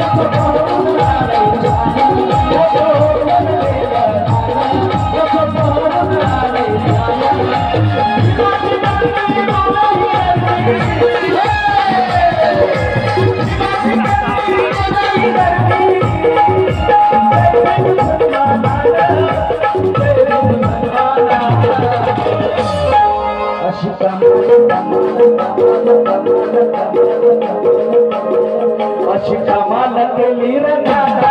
Thank you. अशी कमाल केली रंगाचा